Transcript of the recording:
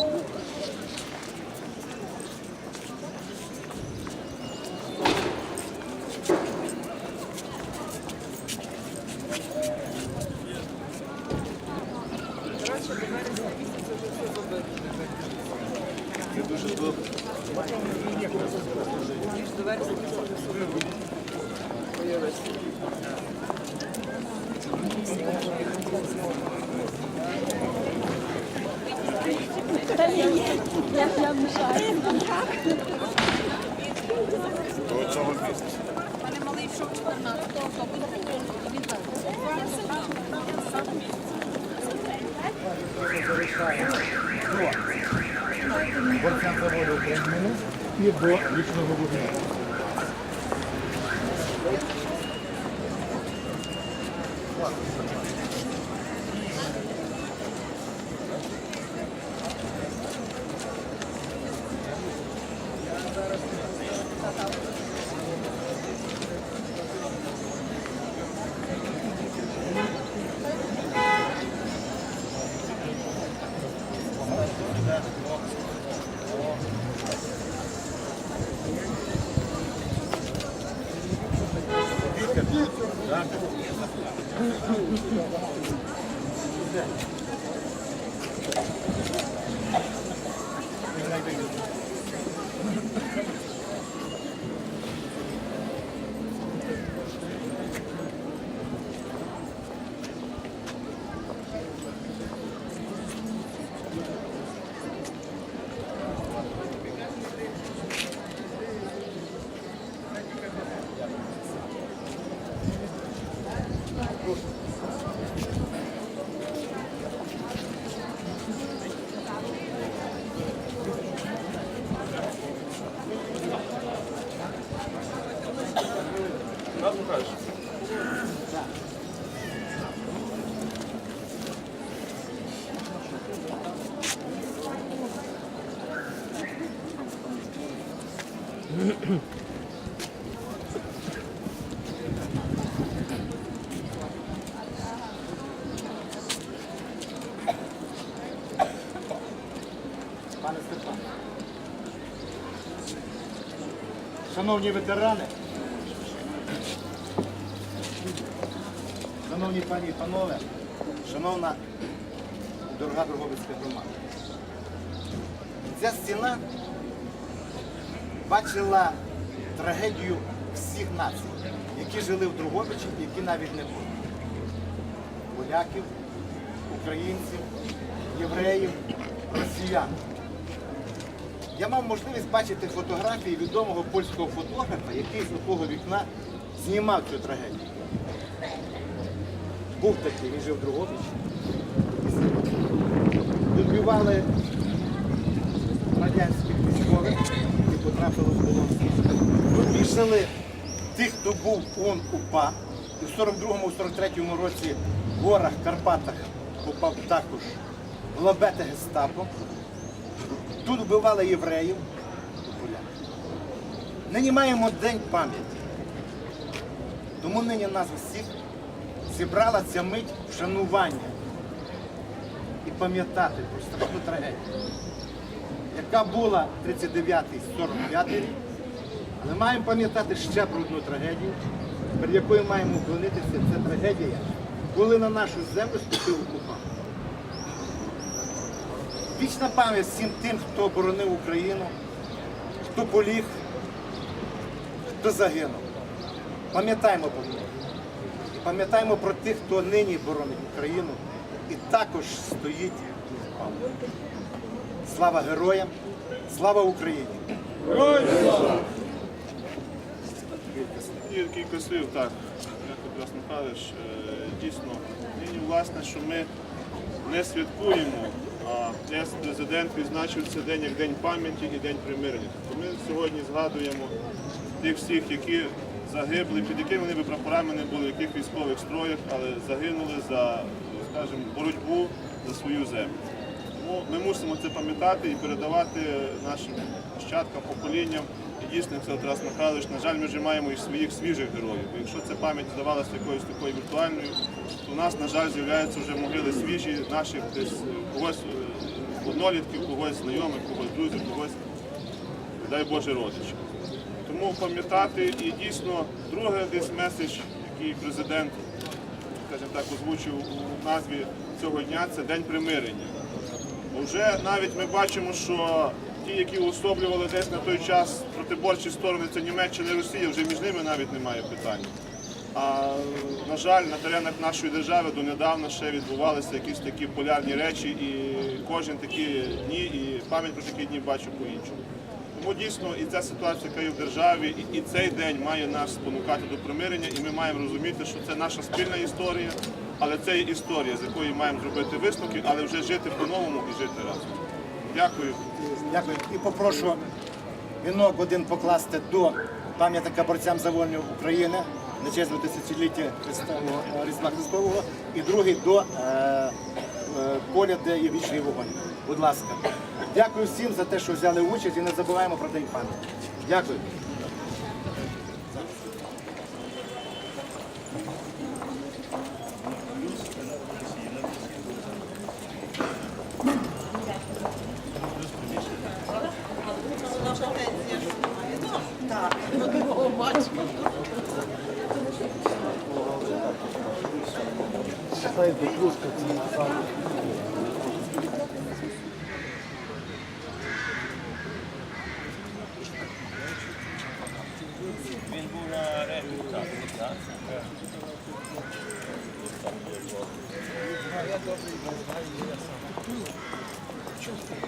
До вересня появився. До цього місця. Мене малий йшов 14-го, то буде він Борцям заводу України і до вічного вогню. Пане Степан. Шановні ветерани, шановні пані і панове, шановна дорога Дрогобицька громада. Ця стіна бачила трагедію всіх націй, які жили в Дрогобичі, які навіть не були. Поляків, українців, євреїв, росіян. Я мав можливість бачити фотографії відомого польського фотографа, який з такого вікна знімав цю трагедію. Був такий, він жив в Другобичі. Відбивали радянських військових, які потрапили в полон. Вивішали тих, хто був он УПА. І в 42-му, 43-му році в горах, Карпатах попав також в лабети гестапо. Тут вбивали євреїв. Нині маємо День пам'яті. Тому нині нас всіх зібрала ця мить вшанування і пам'ятати про страшну трагедію, яка була 39-45 рік. Але маємо пам'ятати ще про одну трагедію, перед якою маємо вклонитися. Це трагедія, коли на нашу землю ступив окупант. Вічна пам'ять всім тим, хто оборонив Україну, хто поліг, хто загинув. Пам'ятаємо про них. І пам'ятаємо про тих, хто нині боронить Україну і також стоїть. Слава героям, слава Україні! Кілька слів, так, як Петро Михайлович, дійсно, нині власне, що ми не святкуємо, а президент відзначив цей день як День пам'яті і День примирення. Тобто ми сьогодні згадуємо тих всіх, які загибли, під якими вони би прапорами не були, в яких військових строях, але загинули за, скажімо, боротьбу за свою землю. Тому ми мусимо це пам'ятати і передавати нашим нащадкам, поколінням. І дійсно, сказав Тарас Михайлович, на жаль, ми вже маємо і своїх свіжих героїв. Бо якщо ця пам'ять здавалася якоюсь такою віртуальною, то у нас, на жаль, з'являються вже могили свіжі, наших десь когось е, однолітків, когось знайомих, когось друзів, когось, дай Боже, родичів. Тому пам'ятати і дійсно друге десь меседж, який президент, скажімо так, озвучив у назві цього дня, це День примирення. Бо вже навіть ми бачимо, що ті, які уособлювали десь на той час протиборчі сторони, це Німеччина і Росія, вже між ними навіть немає питань. А на жаль, на теренах нашої держави донедавна ще відбувалися якісь такі полярні речі, і кожен такі дні, і пам'ять про такі дні бачу по-іншому. Тому дійсно і ця ситуація, яка є в державі, і, цей день має нас спонукати до примирення, і ми маємо розуміти, що це наша спільна історія, але це є історія, з якої маємо зробити висновки, але вже жити по-новому і жити разом. Дякую. Дякую. І попрошу вінок один покласти до пам'ятника борцям за вольню України на честь тисячоліття Христового е, Різдва Христового, і другий до е, е, поля, де є вічний вогонь. Будь ласка, дякую всім за те, що взяли участь і не забуваємо про день пана. Дякую. Дай до плюшка цієї Я добрий, я знаю, я сам. Чувствую.